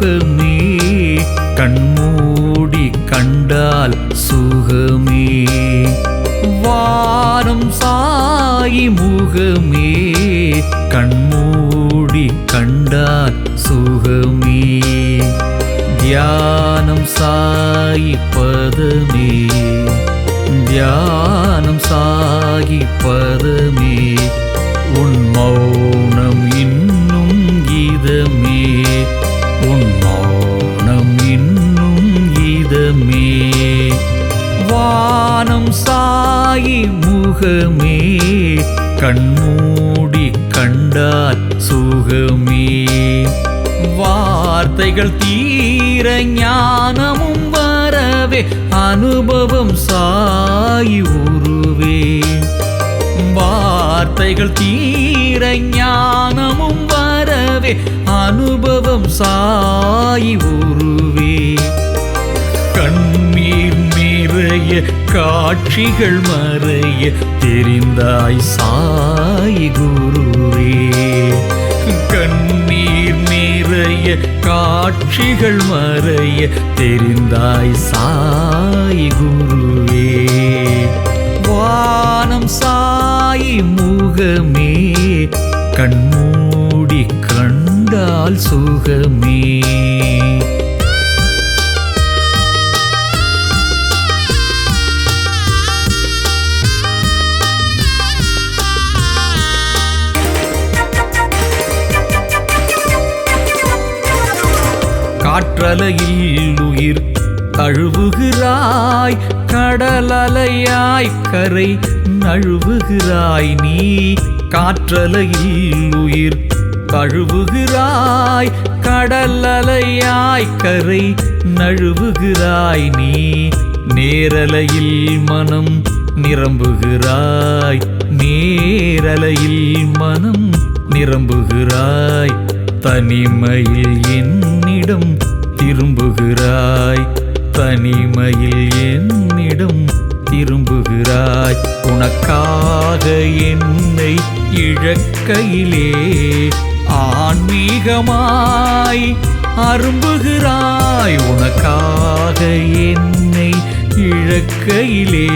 சாயி கண்மூடி கண்டால் சுகமே. வானம் சாயி முகமே. கண்மூடி கண்டால் சுகமே. தியானம் சாயி பதமே. தியானம் சாகி பதமே. உன் மௌ மனம் சாயி முகமே கண்மூடி கண்டால் சுகமே. வார்த்தைகள் தீர ஞானமும் வரவே அனுபவம் சாயி உருவே. வார்த்தைகள் தீர ஞானமும் வரவே அனுபவம் சாயி உருவே. மறைய காட்சிகள் மறைய தெரிந்தாய் சாய் குருவே. கண்ணீர் நிறைய காட்சிகள் மறைய தெரிந்தாய் சாய் குருவே. வானம் சாய் முகமே கண்மூடி கண்டால் சுகமே. காற்றலையில் உயிர் தழுவுகிறாய் கடலலையாய் கரை நழுவுகிறாய் நீ. காற்றலையில் உயிர் கழுவுகிறாய் கடலலையாய் கரை நழுவுகிறாய் நீ. நேரலையில் மனம் நிரம்புகிறாய் நேரலையில் மனம் நிரம்புகிறாய். தனிமையில் என்னிடம் திரும்புகிறாய். தனிமையில் என்னிடம் திரும்புகிறாய். உனக்காக என்னை இழக்கையிலே ஆன்மீகமாய் அரும்புகிறாய். உனக்காக என்னை இழக்கையிலே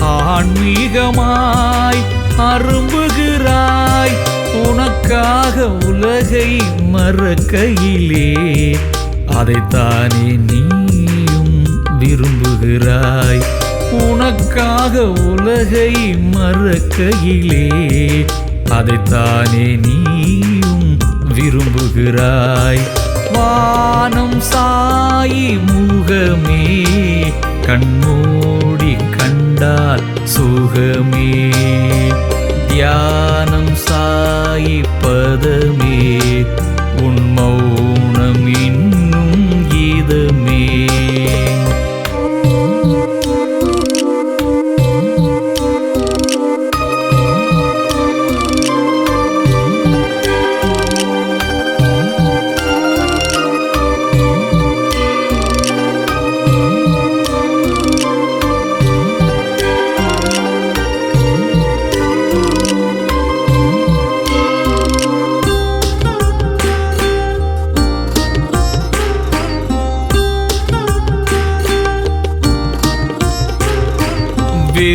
ஆன்மீகமாய் அரும்புகிறாய். உனக்காக உலகை மறக்கையிலே அதைத்தானே நீயும் விரும்புகிறாய். உனக்காக உலகை மறக்கையிலே அதைத்தானே நீயும் விரும்புகிறாய். வானம் சாயி முகமே கண்மூடி கண்டால் சுகமே.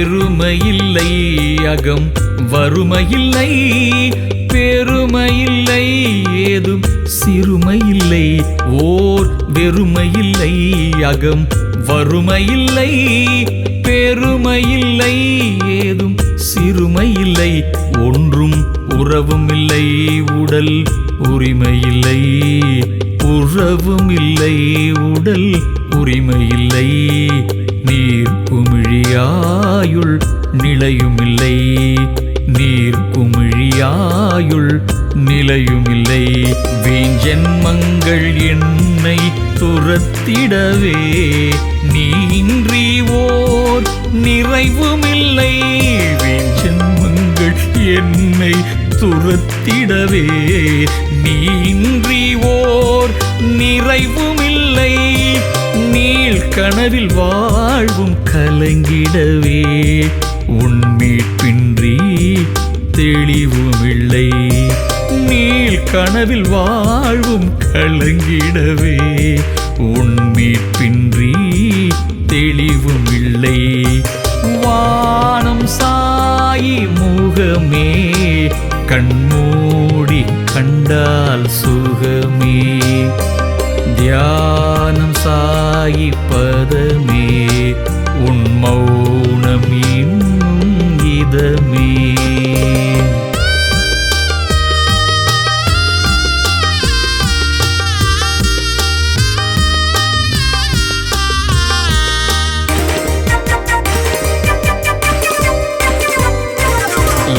பெருமையில்லை அகம் வறுமையில்லை பெருமையில்லை ஏதும் சிறுமையில்லை ஓர் வெறுமையில்லை அகம் வறுமையில்லை பெருமையில்லை ஏதும் சிறுமையில்லை ஒன்றும் உறவும் இல்லை உடல் உரிமையில்லை உறவும் இல்லை உடல் உரிமையில்லை. நீர் குமிழியாயுள் நிலையுமில்லை. நீர் குமிழியாயுள் நிலையுமில்லை. வீஞ்சென்மங்கள் என்னை துரத்திடவே. நீன்றி ஓர் நிறைவுமில்லை. வீஞ்சென்மங்கள் என்னை துரத்திடவே. நீன்றி ஓர் நிறைவுமில்லை. கனவில் வாழ்வும் கலங்கிடவே. உண்மீட்பின்றி தெளிவுமில்லை. நீல் கனவில் வாழ்வும் கலங்கிடவே. உண்மீட்பின்றி தெளிவுமில்லை. வானம் சாயி முகமே கண்மூடி கண்டால் சுகமே. சாயி பதமே உன் மௌனம் இன்னும் இதமே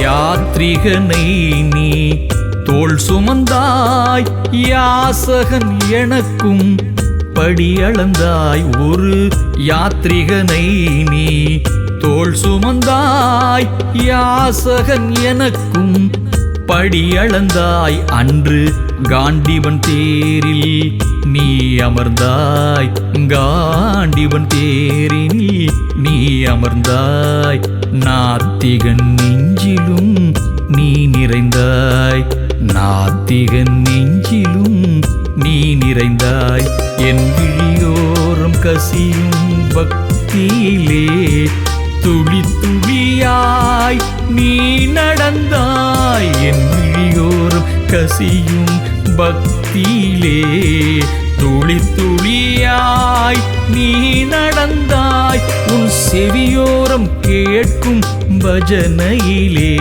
யாத்ரிகனை நீ தோல் சுமந்தாய் யாசகன் எனக்கும் படியளந்தாய் ஒரு யாத்ரிகனை நீ தோல் சுமந்தாய். யாசகன் எனக்கும் படியளந்தாய் அன்று காண்டிவன் தேரில் நீ அமர்ந்தாய். காண்டிவன் தேரினில் நீ அமர்ந்தாய். நாத்திகன் நெஞ்சிலும் நீ நிறைந்தாய். நாத்திகன் நெஞ்சிலும் நிறைந்தாய். என் விழியோரம் கசியும் பக்தியிலே துளி துளியாய் நீ நடந்தாய். என் விழியோரம் கசியும் பக்தியிலே துளி துளியாய் நீ நடந்தாய். உன் செவியோரம் கேட்கும் பஜனையிலே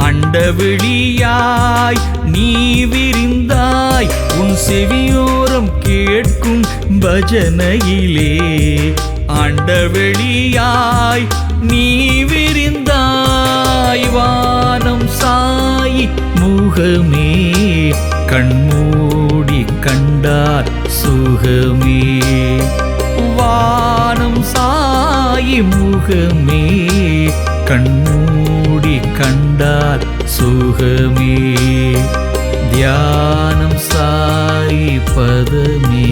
அண்டவெளியாய் நீ விரிந்தாய் உன் செவியோரம் கேட்கும் பஜனையிலே. அண்டவெளியாய் நீ விரிந்தாய் வானம் சாய் முகமே. கண்மூடி கண்டார் சுகமே. வானம் சாய் முகமே. கண்மூடி சுகமே தியானம் சாயி பதமே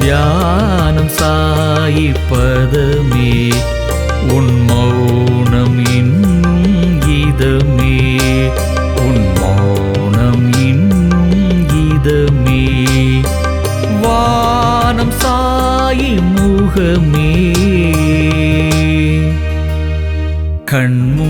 தியானம் சாயி பதமே உன் மௌனம் இன்னும் இதமே உன் மௌனம் இன்னும் இதமே வானம் சாயி முகமே கண்மு